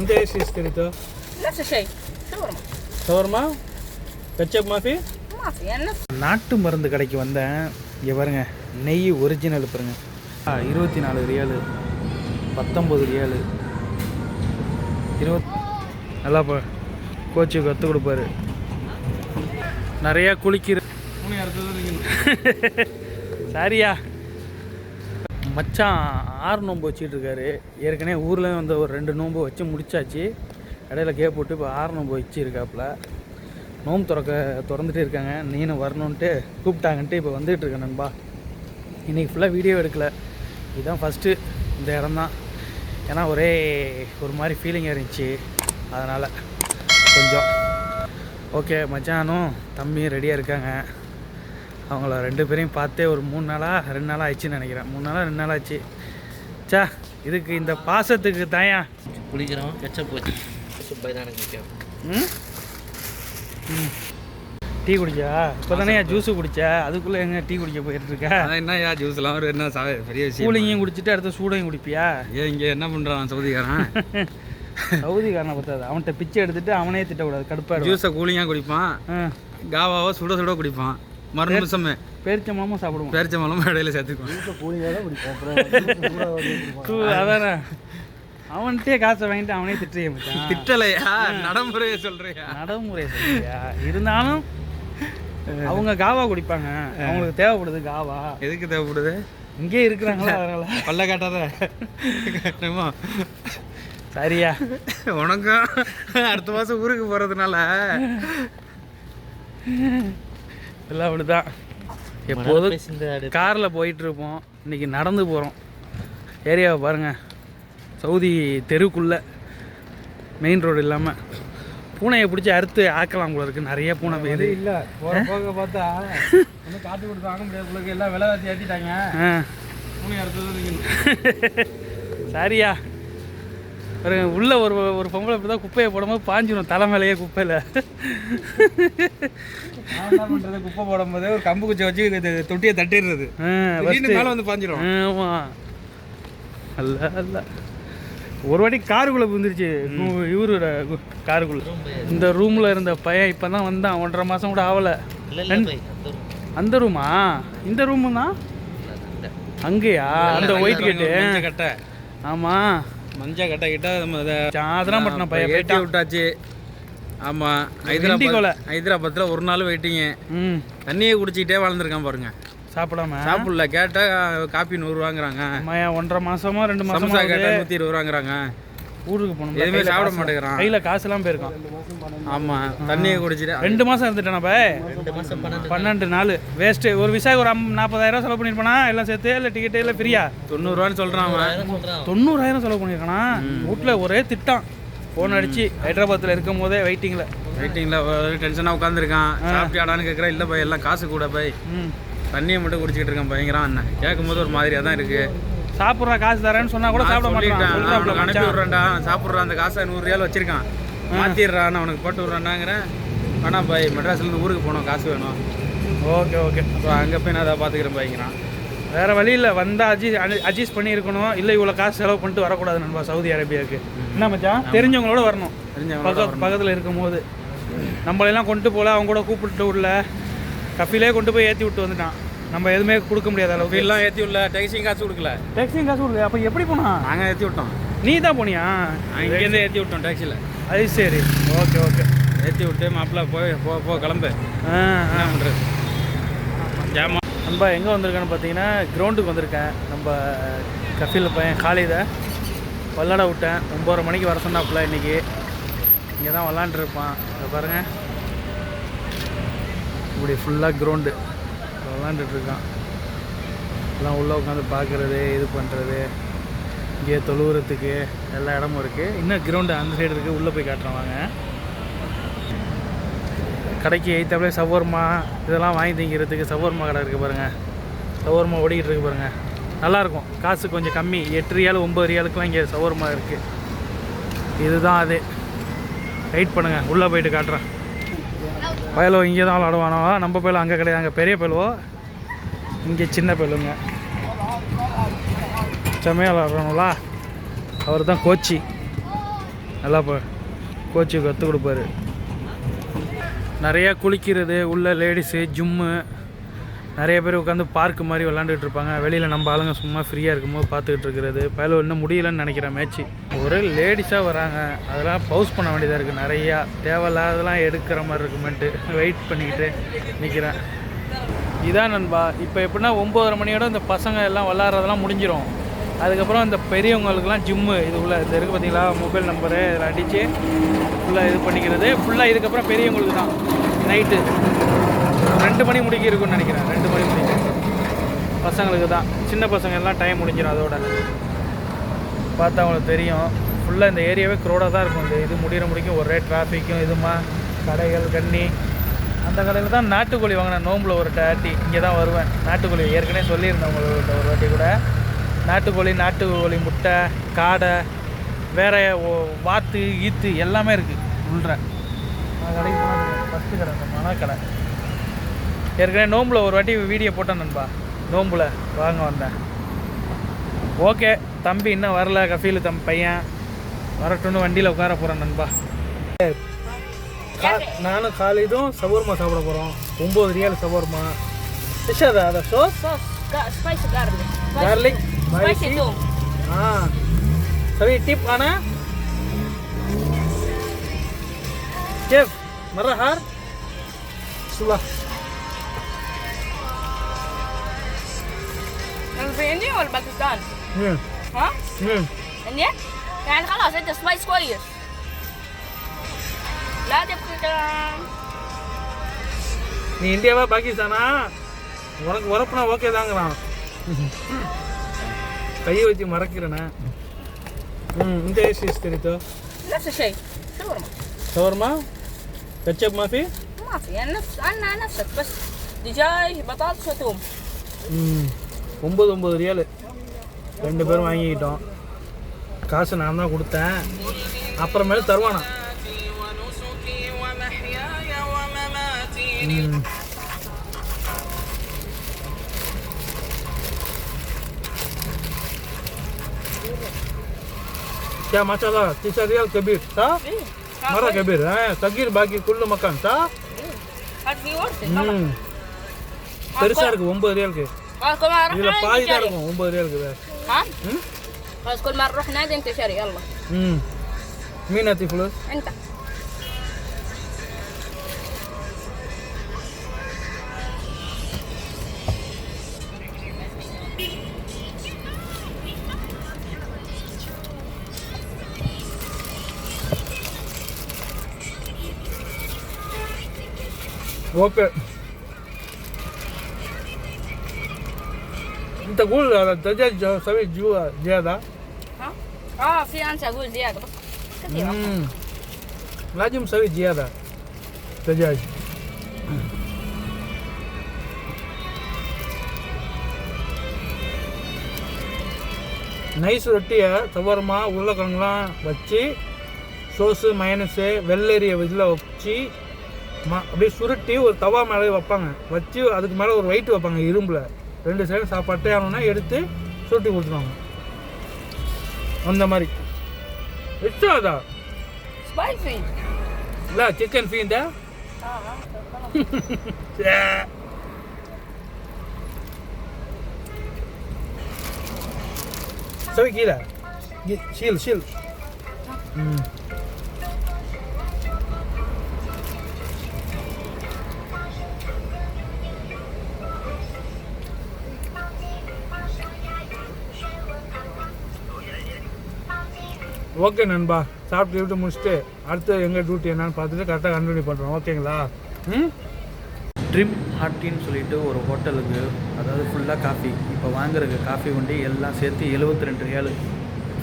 ఎంత వేసి ఇస్తారు ஷவர்மா கச்சப் மாஃபி நாட்டு மருந்து கடைக்கு வந்தேன். இங்கே பாருங்க நெய் ஒரிஜினல் பாருங்க. இருபத்தி நாலு ரியாலு. பத்தொம்பது ரியாலு. இருபத் நல்லா போ கோச்சு கற்றுக் கொடுப்பாரு. நிறையா குளிக்கிற சரியா? மச்சான் ஆறு நோன்பு வச்சிட்டு இருக்காரு ஏற்கனவே ஊரில் வந்து ஒரு ரெண்டு நோன்பு வச்சு முடிச்சாச்சு. இடையில கேப் போட்டு இப்போ ஆறு நோன்பு வச்சிருக்காப்புல. நோம்பு திறக்க திறந்துட்டே இருக்காங்க. நீனும் வரணுன்ட்டு கூப்பிட்டாங்கன்ட்டு இப்போ வந்துட்டு இருக்கேன் நண்பா. இன்றைக்கி ஃபுல்லாக வீடியோ எடுக்கல. இதுதான் ஃபஸ்ட்டு இந்த இடம் தான். ஏன்னா ஒரே ஒரு மாதிரி ஃபீலிங் இருந்துச்சு. அதனால் கொஞ்சம். ஓகே மச்சானும் தம்பியும் ரெடியாக இருக்காங்க. அவங்கள ரெண்டு பேரையும் பார்த்தே ஒரு மூணு நாளாக ரெண்டு நாளாக ஆயிடுச்சுன்னு நினைக்கிறேன். மூணு நாளாக ரெண்டு நாள் ஆச்சு. சா இதுக்கு இந்த பாசத்துக்கு தாயா? குளிக்கிறோம் கெச்சப் வச்சு கெச்சப் பை தான் எனக்கு முக்கியம் ம். டீ குடிச்சா? இப்போ தானே ஜூஸு குடிச்ச? அதுக்குள்ளே எங்க டீ குடிக்க போயிட்டு இருக்க? என்ன யா ஜூஸ்லாம் ஒரு என்ன சா பெரிய விஷயம். கூலிங்கையும் குடிச்சிட்டு அடுத்து சூடையும் குடிப்பியா? ஏன் இங்கே என்ன பண்ணுறான் சவுதிக்காரன் சவுதிக்காரனை பத்தாது அவன்கிட்ட பிச்சை எடுத்துட்டு அவனே திட்டக்கூடாது. கடுப்பாடு ஜூஸை கூலிங்காக குடிப்பான். காவாவை சுட சுட குடிப்பான். மறு நிமிஷமே பேரிச்சமாமும் சாப்பிடுவோம். பேரிச்ச மலம் இடையில சேர்த்துக்குவான் தூ, அதானே? அவன்கிட்டே காசை வாங்கிட்டு அவனே திட்டிய மச்சான். திட்டலையா? நடைமுறையை சொல்றியா? நடைமுறை சொல்றியா? இருந்தாலும் அவங்க காவா குடிப்பாங்க. அவங்களுக்கு தேவைப்படுது காவா. எதுக்கு தேவைப்படுது? இங்கே இருக்கிறாங்களா அதனால? பல்ல காட்டாத. சரியா. உனக்கும் அடுத்த மாதம் ஊருக்கு போகிறதுனால எல்லாம் அப்படிதான். எப்போதும் காரில் போயிட்டு இருப்போம் இன்னைக்கு நடந்து போகிறோம் ஏரியாவை பாருங்க. சவுதி தெருக்குள்ள மெயின் ரோடு இல்லாமல் பூனையை பிடிச்சி அறுத்து ஆக்கலாம் போல இருக்கு. நிறைய பூனை போயிது இல்லை. போகிற போக பார்த்தா ஒன்றும் காட்டு கொடுத்து வாங்க முடியாது உங்களுக்கு எல்லாம் விலைவாசி ஏற்றிட்டாங்க ஆ. பூனை நீங்கள் சரியா? ஒரு உள்ள ஒரு ஒரு பொம்பளை இப்படி தான் குப்பையை போடும்போது பாஞ்சிடும் தலை மேலேயே குப்பையில். பண்ணுறது குப்பை போடும்போது ஒரு கம்பு குச்சி வச்சு தொட்டியை தட்டிடுறது. மேலே வந்து பாஞ்சிரும். ஆமாம் அல்ல அல்ல. ஒரு வாட்டி காருக்குள்ளே விழுந்துருச்சு. இவரோட காருக்குள்ள. இந்த ரூமில் இருந்த பையன் இப்போ தான் வந்தான். ஒன்றரை மாதம் கூட ஆகலை அந்த ரூமா. இந்த ரூமு தான் அங்கேயா? அந்த ஒயிட் கட்டை. ஆமாம் மஞ்சள் கட்டை கிட்ட நம்ம இதை சாதனாப்பட்டினம் பையன் போயிட்டான் விட்டாச்சு. ஆமாம். ஹைதராபாத் ஹைதராபாத்தில் ஒரு நாள் வெயிட்டிங்க. ம். தண்ணியை குடிச்சிக்கிட்டே வாழ்ந்துருக்கான் பாருங்க. சாப்பிடாம? சாப்பிடல கேட்டால் காப்பி நூறுரூவாங்கிறாங்க அம்மாயா ஒன்றரை மாசமா ரெண்டு ஆகுது. கேட்டால் நூற்றி இருபது ரூபாங்கிறாங்க. ஊருக்கு போகணும். எதுவுமே சாப்பிட மாட்டேங்கிறான். கையில காசுலாம் போயிருக்கான். ஆமாம் தண்ணியை குடிச்சிட்டு ரெண்டு மாசம் இருந்துட்டானா பாய். ரெண்டு மாதம் பன்னெண்டு நாள். வேஸ்ட்டு ஒரு விசாக்கு ஒரு நாற்பதாயிரம் செலவு பண்ணியிருப்பானா? எல்லாம் சேர்த்து இல்லை டிக்கெட்டு இல்லை ஃப்ரீயா தொண்ணூறுரூவான்னு சொல்கிறான் தொண்ணூறாயிரம் செலவு பண்ணியிருக்கானா? வீட்டில் ஒரே திட்டம். ஃபோன் அடிச்சு ஹைதராபாத்தில் இருக்கும் போதே வெயிட்டிங்கில் வெயிட்டிங்கில் டென்ஷனாக உட்காந்துருக்கான் சாப்பிட்டியாடான்னு கேட்குறேன் இல்லை பை எல்லாம் காசு கூட பை ம். தண்ணியை மட்டும் குடிச்சிக்கிட்டு இருக்கான் பயங்கரம் அண்ணன். கேட்கும்போது ஒரு மாதிரியாக தான் இருக்குது சாப்பிட்றா காசு தரேன்னு சொன்னா கூட சாப்பிட மாட்டேன் அனுப்பி விட்றேன்டா. சாப்பிட்றான் அந்த காசை நூறு ரியால் வச்சிருக்கான். மாற்றிடுறான் அவனுக்கு போட்டு விட்றான்டாங்கிறேன். வேணாம் பாய் மெட்ராஸ்லேருந்து ஊருக்கு போகணும். காசு வேணும். Okay okay. அப்புறம் அங்கே போய் நான் அதை பார்த்துக்கிறேன் பாய்க்கிறான் வேற வழி இல்லை. வந்தால் அட்ஜி அட்ஜஸ்ட் பண்ணியிருக்கணும். இல்லை இவ்வளோ காசு செலவு பண்ணிட்டு வரக்கூடாது நண்பா சவுதி அரேபியாவுக்கு. என்ன மச்சான்? தெரிஞ்சவங்களோட வரணும். பக்கத்து பக்கத்தில் இருக்கும்போது. நம்மளெல்லாம் கொண்டு போகல அவங்க கூட கூப்பிட்டு விடல கஃபிலே கொண்டு போய் ஏற்றி விட்டு வந்துட்டான். நம்ம எதுவுமே கொடுக்க முடியாத அளவுக்கு. எல்லாம் ஏற்றி விடல டேக்ஸியும் காசு கொடுக்கல. டேக்ஸியும் காசு கொடுக்கல அப்போ எப்படி போனா? நாங்கள் ஏற்றி விட்டோம். நீ தான் போனியா? இங்கேருந்து ஏற்றி விட்டோம் டேக்ஸியில் அது சரி. Okay okay. ஏற்றி விட்டு மாப்பிள்ளை போய் போ போ கிளம்பு. என்ன பண்ணுறது ஜாமா. நம்ம எங்கே வந்திருக்கேன்னு பார்த்தீங்கன்னா கிரவுண்டுக்கு வந்திருக்கேன். நம்ம கஃபில் பையன் காலையில் விளாட விட்டேன். ஒம்பது மணிக்கு வர சொன்னாப்புல இன்றைக்கி இங்கே தான் விளாண்டுருப்பான். இதை பாருங்கள் இப்படி ஃபுல்லாக கிரவுண்டு விளாண்டுட்ருக்கான். எல்லாம் உள்ளே உட்காந்து பார்க்குறது இது பண்ணுறது. இங்கே தொழுவுறதுக்கு எல்லா இடமும் இருக்குது இன்னும் கிரவுண்டு அந்த சைடு இருக்குது உள்ளே போய் காட்டுறவாங்க கடைக்கு எய்த்தாப்புல சவர்மா இதெல்லாம் வாங்கி திங்கிறதுக்கு சவர்மா கடை இருக்குது பாருங்கள் சவர்மா ஓடிக்கிட்டு இருக்கு பாருங்கள் நல்லாயிருக்கும். காசு கொஞ்சம் கம்மி. எட்டு ரியால் ஒம்பது ரியாலுக்குலாம் இங்கே சவர்மா இருக்குது இதுதான் அது. வெயிட் பண்ணுங்கள் உள்ளே போயிட்டு காட்டுறேன். பயலோ இங்கே தான் விளாடுவானோ? நம்ம பயலோ அங்கே கிடையாது. அங்கே பெரிய பயலோ இங்கே சின்ன பயலுங்க செம்மையாக விளாட்றானுங்களா அவர் தான் கோச்சி. நல்லா போ கோச்சி கற்றுக் கொடுப்பாரு. நிறையா குளிக்கிறது உள்ள லேடிஸு ஜிம்மு நிறைய பேர் உட்காந்து பார்க் மாதிரி விளாண்டுட்டு இருப்பாங்க. வெளியில் நம்ம ஆளுங்க சும்மா ஃப்ரீயாக இருக்கும்போது பார்த்துக்கிட்டு இருக்கிறது. பயில இன்னும் முடியலன்னு நினைக்கிறேன் மேட்ச்சு ஒரு லேடிஸாக வராங்க. அதெல்லாம் பவுஸ் பண்ண வேண்டியதாக இருக்குது நிறையா தேவையில்லாததெல்லாம் எடுக்கிற மாதிரி இருக்குமென்ட்டு வெயிட் பண்ணிக்கிட்டு நிற்கிறேன் இதான் நண்பா. இப்போ எப்படின்னா ஒம்பதரை மணியோட இந்த பசங்க எல்லாம் விளாட்றதெல்லாம் முடிஞ்சிடும் அதுக்கப்புறம் இந்த பெரியவங்களுக்குலாம் ஜிம்மு இது உள்ள இது இருக்குது பார்த்தீங்களா மொபைல் நம்பரு இதில் அடித்து ஃபுல்லாக இது பண்ணிக்கிறது. ஃபுல்லாக இதுக்கப்புறம் பெரியவங்களுக்கு தான் நைட்டு ரெண்டு மணி முடிக்க இருக்கும்னு நினைக்கிறேன். ரெண்டு மணி முடிக்க. பசங்களுக்கு தான். சின்ன பசங்க எல்லாம் டைம் முடிஞ்சிடும் அதோட. பார்த்தா அவங்களுக்கு தெரியும். ஃபுல்லாக இந்த ஏரியாவே க்ரோடாக தான் இருக்கும். இந்த இது முடிகிற முடிக்கும் ஒரே டிராஃபிக்கும் இதுமா கடைகள் கண்ணி. அந்த கடையில் தான் நாட்டுக்கோழி வாங்கினேன். நோம்பில் ஒரு டாட்டி இங்கே தான் வருவேன். நாட்டுக்கோழி. ஏற்கனவே சொல்லியிருந்தேன் உங்களுக்கு ஒரு வாட்டி கூட. நாட்டுக்கோழி நாட்டுக்கோழி முட்டை காடை வேறு வாத்து ஈத்து எல்லாமே இருக்குது உள்ள. கடைக்கு போனால் ஃபஸ்ட்டு கடை அந்த மன கடை ஏற்கனவே நோம்பில் ஒரு வாட்டி வீடியோ போட்டேன் நண்பா. நோம்பில். வாங்க வந்தேன். ஓகே. தம்பி இன்னும் வரல கஃபீல் தம் பையன். வரட்டும்னு வண்டியில் உட்கார போகிறேன் நண்பா. கா நானும் காலையிலும் சவர்மா சாப்பிட போகிறோம் ஒம்பது ரியால் சவர்மா. விஷாதா அதை சோஸ் கார்லிக் ஆ. சரி டிப் ஆனா? كيف مرة حار؟ بسم في انديا ولا باكستان؟ مم. ها؟ مم. انديا؟ يعني خلاص انت سبايس كويس لا تبقى كلام நீ இந்தியாவா பாகிஸ்தானா உனக்கு உரப்புனா ஓகே தாங்கிறான் கையை வச்சு மறக்கிறேண்ணே ம் இந்த ஏசி தெரியுதோ نفس الشيء شاورما شاورما كاتشب ما في ما في يعني نفس انا نفسك بس دجاج بطاطس وثوم ம் ஒம்பது ஒம்பது ரியாலு. ரெண்டு பேரும் வாங்கிக்கிட்டோம். காசு நான் தான் கொடுத்தேன். அப்புறமேல தருவானா? क्या माशा तीसा रियाल कबीर सा मरा कबीर है तगीर बाकी कुल्लू मकान सा பெருசா இருக்கு ஒன்பது ரியலுக்கு. إلى باي دارهم هم بدريال كده ها؟ خلاص كل ما نروح نادي أنت شاري يلا امم مين أعطي فلوس؟ أنت okay Tegul, tadea sabe jua, dia da? Ah, fianța gul dia. Cât e? Lajum sabe dia da. Tadea. Nice ரொட்டியை துவரமா உருளைக்கிழங்குலாம் வச்சு சோஸு மயனஸு வெள்ளரியை இதில் வச்சு ம அப்படியே சுருட்டி ஒரு தவா மேலே வைப்பாங்க வச்சு அதுக்கு மேலே ஒரு ஒயிட் வைப்பாங்க இரும்பில் ரெண்டு சைடும் சாப்பாட்டே ஆகணும்னா எடுத்து சுருட்டி கொடுத்துருவாங்க. அந்த மாதிரி. இஷ்டம் அதா? ஸ்பைசி இல்லை சிக்கன் ஃபீந்த சரி கீழே. ஷீல் ஷீல் ம். ஓகே நண்பா சாப்பிட்டு விட்டு முடிச்சுட்டு அடுத்து எங்கள் டியூட்டி என்னன்னு பார்த்துட்டு கரெக்டாக கண்டினியூ பண்ணுறோம் ஓகேங்களா? ம்? ட்ரிம் ஹாட்டின்னு சொல்லிட்டு ஒரு ஹோட்டலுக்கு அதாவது ஃபுல்லாக காஃபி இப்போ வாங்குறதுக்கு காஃபி வண்டி எல்லாம் சேர்த்து 72 ரெண்டு ரியாலு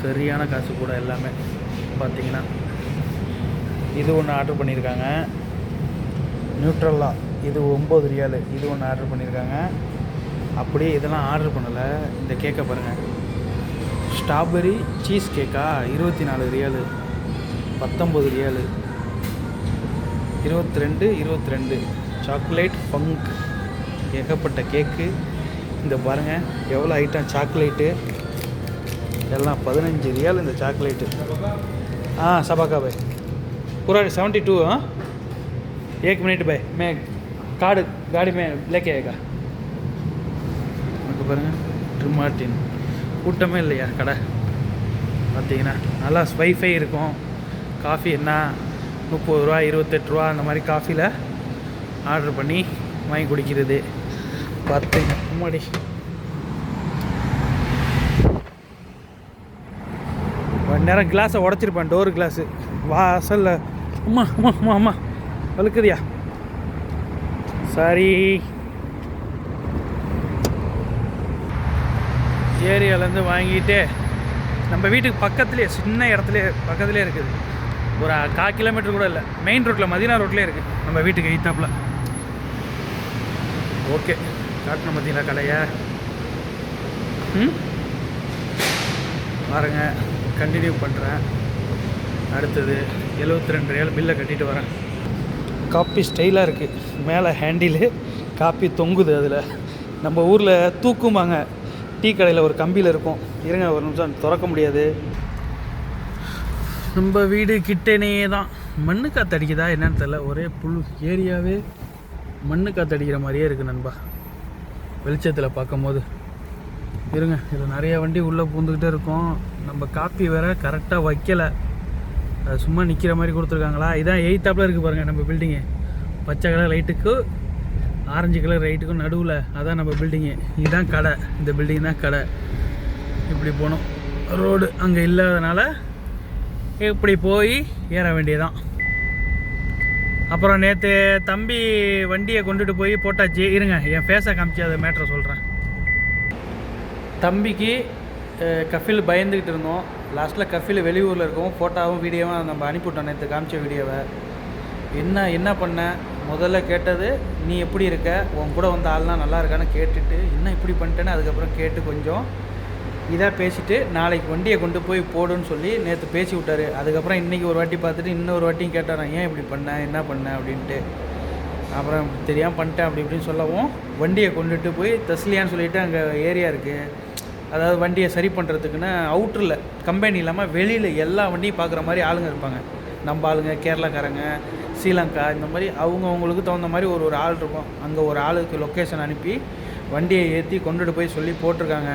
சரியான காசு கூட எல்லாமே பார்த்தீங்கன்னா இது ஒன்று ஆர்டர் பண்ணியிருக்காங்க நியூட்ரல்லா இது ஒம்பது ரியாலு இது ஒன்று ஆர்டர் பண்ணியிருக்காங்க அப்படியே இதெல்லாம் ஆர்டர் பண்ணலை. இந்த கேக்கை பாருங்கள் ஸ்ட்ராபெரி சீஸ் கேக்கா இருபத்தி நாலு ரியாலு பத்தொம்பது ரியாலு இருபத்தி ரெண்டு இருபத்தி ரெண்டு சாக்லேட் ஃபங்க் ஏகப்பட்ட கேக்கு இந்த பாருங்கள் எவ்வளோ ஐட்டம் சாக்லேட்டு எல்லாம் பதினஞ்சு ரியால் இந்த சாக்லேட்டு हाँ सभा का भाई पूरा सेवेंटी टू हाँ एक मिनट भाई मैं कार्ड गाड़ी में लेके आएगा அங்கே பாருங்க ட்ரிமார்டின் கூட்டமே இல்லையா கடை? பார்த்தீங்கன்னா நல்லா ஸ்வைஃபை இருக்கும். காஃபி என்ன? முப்பது ரூபா இருபத்தெட்டு ரூபா அந்த மாதிரி காஃபியில் ஆர்டர் பண்ணி வாங்கி குடிக்கிறது. பார்த்துங்க முன்னாடி. கொஞ்ச நேரம் கிளாஸை உடச்சிருப்பேன் டோர் கிளாஸு வாசல்ல அம்மா அம்மா அம்மா அம்மா. வலுக்குதியா சரி. ஏரியாலேருந்து வாங்கிட்டு நம்ம வீட்டுக்கு பக்கத்துலேயே சின்ன இடத்துலையே பக்கத்துலேயே இருக்குது. ஒரு கால் கிலோமீட்டர் கூட இல்லை. மெயின் ரோட்டில் மதினா ரோட்லேயே இருக்குது நம்ம வீட்டுக்கு எய்த்தாப்பில். ஓகே. காட்டணும் பார்த்தீங்களா கடையை. ம்? பாருங்க. கண்டினியூ பண்ணுறேன் அடுத்தது 72 ரெண்டு ரியல் பில்லை கட்டிட்டு வரேன். காப்பி ஸ்டைலாக இருக்குது மேலே ஹேண்டிலு காப்பி தொங்குது அதில். நம்ம ஊரில் தூக்குமாங்க டீ கடையில் ஒரு கம்பியில் இருக்கும். இருங்க ஒரு நிமிஷம் திறக்க முடியாது. நம்ம வீடு கிட்டனே தான். மண்ணு காற்று அடிக்குதா என்னன்னு தெரில ஒரே புல் ஏரியாவே மண்ணு காற்று அடிக்கிற மாதிரியே இருக்குது நண்பா. வெளிச்சத்தில் பார்க்கும்போது. இருங்க இதில் நிறைய வண்டி உள்ளே பூந்துக்கிட்டே இருக்கும். நம்ம காப்பி வேற கரெக்டாக வைக்கலை. சும்மா நிற்கிற மாதிரி கொடுத்துருக்காங்களா? இதான் எயித்தாப்பில் இருக்குது பாருங்கள் நம்ம பில்டிங்கு பச்சை கலர் லைட்டுக்கு ஆரஞ்சு கலர் ரைட்டுக்கும் நடுவில் அதான் நம்ம பில்டிங்கு இதுதான் கடை. இந்த பில்டிங் தான் கடை. இப்படி போனோம். ரோடு அங்கே இல்லாதனால இப்படி போய் ஏற வேண்டியதான் அப்புறம் நேற்று தம்பி வண்டியை கொண்டுட்டு போய் போட்டாச்சு. இருங்க என் ஃபேஸை காமிச்சு அதை மேட்ரை சொல்கிறேன் தம்பிக்கு கஃபில் பயந்துக்கிட்டு இருந்தோம். லாஸ்ட்டில் கஃபில் வெளியூரில் இருக்கவும் ஃபோட்டோவும் வீடியோவும் நம்ம அனுப்பிவிட்டோம் நேற்று காமிச்ச வீடியோவை என்ன என்ன பண்ண முதல்ல கேட்டது நீ எப்படி இருக்க? உன் கூட வந்த ஆள்லாம் நல்லா இருக்கான்னு கேட்டுட்டு என்ன இப்படி பண்ணிட்டேன்னு அதுக்கப்புறம் கேட்டு கொஞ்சம் இதாக பேசிட்டு நாளைக்கு வண்டியை கொண்டு போய் போடுன்னு சொல்லி நேற்று பேசி விட்டார். அதுக்கப்புறம் இன்றைக்கி ஒரு வாட்டி பார்த்துட்டு இன்னொரு வாட்டியும் கேட்டார். ஏன் இப்படி பண்ண? என்ன பண்ண? அப்படின்ட்டு. அப்புறம் தெரியாமல் பண்ணிட்டேன் அப்படி இப்படின்னு சொல்லவும் வண்டியை கொண்டுட்டு போய் தஸ்லியான்னு சொல்லிட்டு அங்கே ஏரியா இருக்குது அதாவது வண்டியை சரி பண்ணுறதுக்குன்னு அவுட்டரில் கம்பெனி இல்லாமல் வெளியில் எல்லா வண்டியும் பார்க்குற மாதிரி ஆளுங்க இருப்பாங்க. நம்ம ஆளுங்க கேரளாக்காரங்க ஸ்ரீலங்கா இந்த மாதிரி அவங்கவுங்களுக்கு தகுந்த மாதிரி ஒரு ஒரு ஆள் இருக்கும். அங்கே ஒரு ஆளுக்கு லொக்கேஷன் அனுப்பி வண்டியை ஏற்றி கொண்டுட்டு போய் சொல்லி போட்டிருக்காங்க.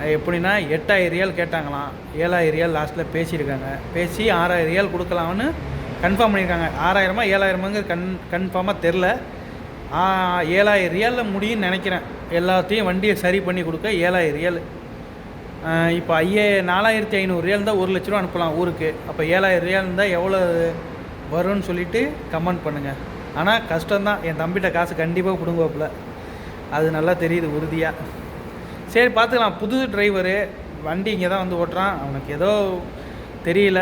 அது எப்படின்னா எட்டாயிரம் ரியால் கேட்டாங்களாம். ஏழாயிரம் ரியால் லாஸ்ட்டில் பேசியிருக்காங்க. பேசி ஆறாயிரம் ரியால் கொடுக்கலாம்னு கன்ஃபார்ம் பண்ணியிருக்காங்க. ஆறாயிரமா ஏழாயிரமாங்க கன் கன்ஃபார்மாக தெரில ஏழாயிரம் ரியாலில் முடியும்னு நினைக்கிறேன். எல்லாத்தையும் வண்டியை சரி பண்ணி கொடுக்க ஏழாயிரம் இப்போ ஐயே நாலாயிரத்தி ஐநூறு ரியால் இருந்தால் ஒரு லட்ச ரூபா அனுப்பலாம் ஊருக்கு. அப்போ ஏழாயிரம் ரியால் இருந்தால் எவ்வளோ வரும்னு சொல்லிட்டு கமெண்ட் பண்ணுங்கள் ஆனால் கஷ்டம்தான். என் தம்பிகிட்ட காசு கண்டிப்பாக பிடுங்குவாப்புல அது நல்லா தெரியுது உறுதியாக சரி பார்த்துக்கலாம் புது டிரைவரு வண்டி இங்கே தான் வந்து ஓட்டுறான். அவனுக்கு ஏதோ தெரியல.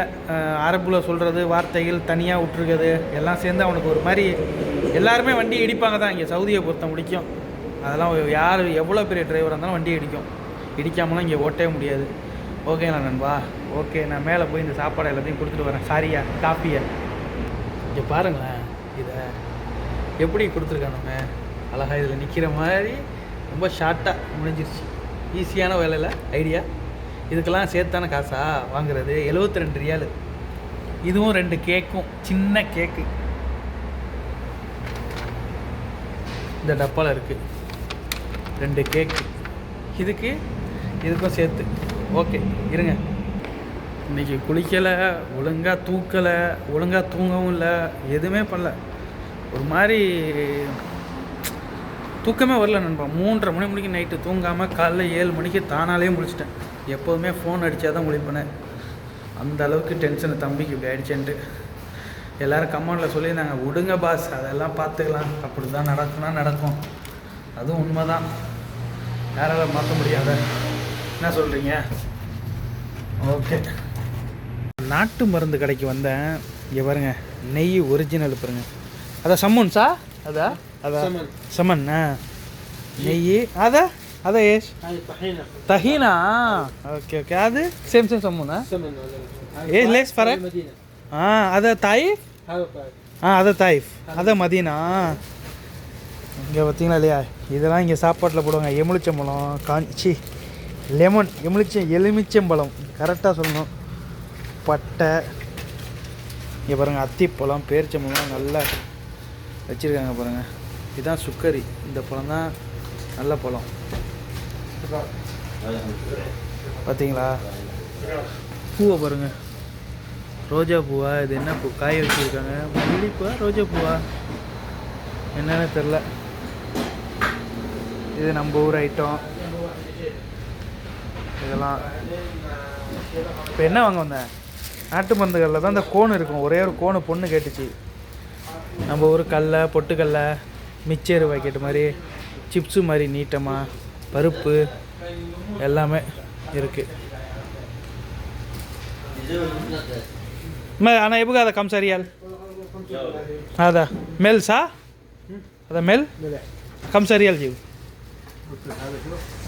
அரபில் சொல்கிறது வார்த்தைகள் தனியாக விட்டுருக்குது. எல்லாம் சேர்ந்து அவனுக்கு ஒரு மாதிரி எல்லாருமே வண்டி இடிப்பாங்க தான் இங்கே சவுதியை பொறுத்த முடிக்கும். அதெல்லாம் யார் எவ்வளோ பெரிய டிரைவராக இருந்தாலும் வண்டி இடிக்கும். இடிக்காமலாம் இங்கே ஓட்டவே முடியாது. ஓகேங்களா நண்பா. ஓகே நான் மேலே போய் இந்த சாப்பாடு எல்லாத்தையும் கொடுத்துட்டு வரேன். சாரியா காப்பியா இங்கே பாருங்களேன் இதை எப்படி கொடுத்துருக்கானுங்க? அழகா இதில் நிற்கிற மாதிரி ரொம்ப ஷார்ட்டாக முடிஞ்சிருச்சு. ஈஸியான வேலையில் ஐடியா இதுக்கெல்லாம் சேர்த்தான காசா? வாங்குறது 72 ரெண்டு ரியாலு. இதுவும் ரெண்டு கேக்கும் சின்ன கேக்கு. இந்த டப்பாவில் இருக்குது ரெண்டு கேக்கு. இதுக்கு இதுக்கும் சேர்த்து. ஓகே இருங்க. இன்றைக்கி குளிக்கலை ஒழுங்காக தூக்கலை ஒழுங்காக தூங்கவும் இல்லை எதுவுமே பண்ணல. ஒரு மாதிரி தூக்கமே வரல நண்பா. மூன்றரை மணி மணிக்கு நைட்டு தூங்காமல் காலைல ஏழு மணிக்கு தானாலே முழிச்சிட்டேன். எப்போதுமே ஃபோன் அடித்தா தான் முழிப்பேனே. அந்த அளவுக்கு டென்ஷன் தம்பிக்கு இப்படி ஆயிடுச்சேன்ட்டு. எல்லோரும் கமெண்டில் சொல்லியிருந்தாங்க விடுங்க பாஸ் அதெல்லாம் பார்த்துக்கலாம். அப்படி தான் நடக்கும்னா நடக்கும். அதுவும் உண்மை தான் யாரால மாற்ற முடியாத என்ன சொல்கிறீங்க ஓகே. நாட்டு மருந்து கடைக்கு வந்தேன். இங்கே பாருங்க நெய் ஒரிஜினல் பாருங்க. அதான் சம்மன்ஸா அதா? அதான் சமன் நெய். அதா? அதா ஏஷ்? தஹீனா. Okay okay. அது? சேம் சேம் சம்மூனா? ஏ லேஸ் ஃபரக் ஆ அத தாயிஃப் ஆ அத தாயிஃப் அத மதீனா. இங்கே பார்த்தீங்களா இல்லையா? இதெல்லாம் இங்கே சாப்பாட்டில் போடுவாங்க. எலுமிச்சம்பழம் காஞ்சி லெமன் எலுமிச்சம் எலுமிச்சம்பழம். கரெக்டாக சொல்லணும். பட்டை. இங்கே பாருங்கள் அத்திப்பழம் பேரிச்சம்பழம் நல்லா வச்சுருக்காங்க பாருங்கள் இதுதான் சுக்கரி. இந்த பழம் தான் நல்ல பழம். பார்த்தீங்களா பூவை பாருங்கள் ரோஜா பூவா? இது என்ன பூ? காய வச்சுருக்காங்க. மல்லிப்பூவா ரோஜா பூவா? என்னன்னு தெரில இது நம்ம ஊர் ஐட்டம் இதெல்லாம். இப்போ என்ன வாங்க வந்தேன் நாட்டு மருந்துகளில் தான் இந்த கோன் இருக்கும். ஒரே ஒரு கோனு பொண்ணு கேட்டுச்சு. நம்ம ஒரு கடலை பொட்டுக்கடலை மிச்சர் பாக்கெட் மாதிரி சிப்ஸு மாதிரி நீட்டமாக பருப்பு எல்லாமே இருக்குது ஆனால் எப்போ அதை கம்சாரியால் அதா மெல் சா? அதா மெல்? கம்சாரியால் ஜீவ்.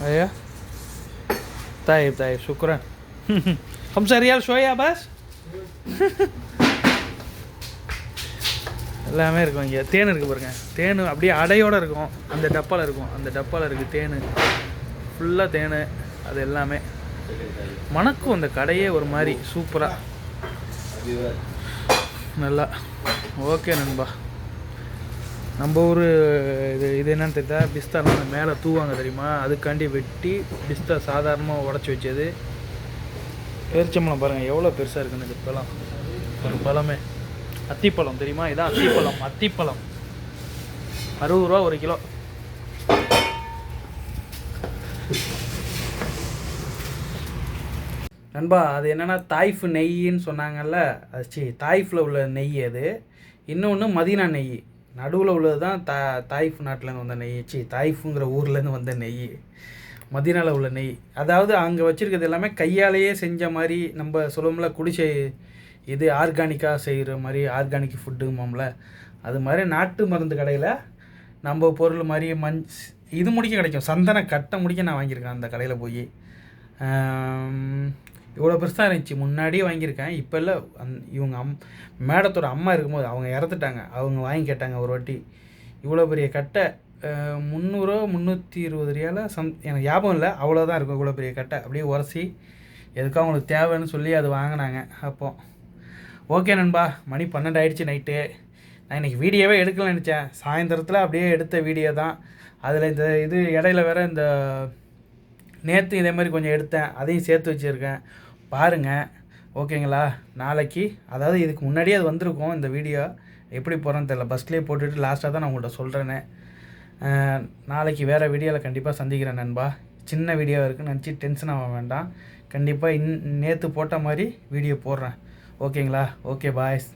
ஐயா. طيب طيب شكرا خمسة ريال شوية بس எல்லாமே இருக்கும் இங்கே தேன் இருக்குது பாருங்க தேன் அப்படியே அடையோடு இருக்கும் அந்த டப்பாவில் இருக்கும் அந்த டப்பாவில் இருக்குது தேன் ஃபுல்லாக தேன் அது எல்லாமே மணக்கும் அந்த கடையே ஒரு மாதிரி சூப்பராக நல்லா ஓகே நண்பா நம்ம ஊர் இது இது என்னன்னு தெரியல பிஸ்தாலாம் அந்த மேலே தூவாங்க தெரியுமா? அதுக்காண்டி வெட்டி பிஸ்தா சாதாரணமாக உடச்சி வச்சது. பேரிச்சம்பழம் பாருங்கள் எவ்வளோ பெருசாக இருக்குன்னு இந்த பழம். ஒரு பழமே. அத்திப்பழம் தெரியுமா? இதான் அத்திப்பழம் அத்திப்பழம். அறுபது ரூபா ஒரு கிலோ. நண்பா அது என்னென்னா தாய்ஃப் நெய்ன்னு சொன்னாங்கல்ல? அது சி தாய்ஃபில் உள்ள நெய் அது. இன்னொன்று மதினா நெய். நடுவில் உள்ளது தான் தா தாய்ஃப் நாட்டிலேருந்து வந்த நெய். சி தாய்ஃபுங்கிற ஊர்லேருந்து வந்த நெய். மதீனாவில் உள்ள நெய். அதாவது அங்கே வச்சுருக்கிறது எல்லாமே கையாலேயே செஞ்ச மாதிரி நம்ம சொல்லுவோம்ல குடிசை இது ஆர்கானிக்காக செய்கிற மாதிரி ஆர்கானிக் ஃபுட்டுமாம்ல அது மாதிரி நாட்டு மருந்து கடையில் நம்ம பொருள் மாதிரி மஞ் இது முடிக்க கிடைக்கும். சந்தன கட்டை முடிக்க நான் வாங்கியிருக்கேன் அந்த கடையில் போய். இவ்வளோ பெருசாக இருந்துச்சு. முன்னாடியே வாங்கியிருக்கேன். இப்போ இல்லை அந் இவங்க அம் மேடத்தோட அம்மா இருக்கும்போது அவங்க இறந்துட்டாங்க. அவங்க வாங்கி கேட்டாங்க ஒரு வாட்டி. இவ்வளோ பெரிய கட்டை அஹ், முந்நூறோ முந்நூற்றி இருபது ரியால சம் எனக்கு ஞாபகம் இல்லை. அவ்வளோதான் இருக்கும் இவ்வளோ பெரிய கட்டை. அப்படியே உரசி எதுக்கும் அவங்களுக்கு தேவைன்னு சொல்லி அது வாங்கினாங்க. அப்போது ஓகே நண்பா மணி பன்னெண்டு ஆயிடுச்சு நைட்டு. நான் இன்றைக்கி வீடியோவே எடுக்கலன்னு நினச்சேன். சாயந்தரத்தில் அப்படியே எடுத்த வீடியோ தான். அதில் இந்த இது இடையில வேறு இந்த நேற்று இதே மாதிரி கொஞ்சம் எடுத்தேன். அதையும் சேர்த்து வச்சுருக்கேன். பாருங்கள் ஓகேங்களா? நாளைக்கு அதாவது இதுக்கு முன்னாடியே அது வந்திருக்கும் இந்த வீடியோ. எப்படி போகிறோன்னு தெரில பஸ்லேயே போட்டுட்டு லாஸ்ட்டாக தான் நான் உங்கள்கிட்ட சொல்கிறேனே நாளைக்கு வேறு வீடியோவில் கண்டிப்பாக சந்திக்கிறேன் நண்பா. சின்ன வீடியோ இருக்குன்னு நினச்சி டென்ஷன் ஆக வேண்டாம். கண்டிப்பாக இன் நேற்று போட்ட மாதிரி வீடியோ போடுறேன். ஓகேங்களா? Okay boys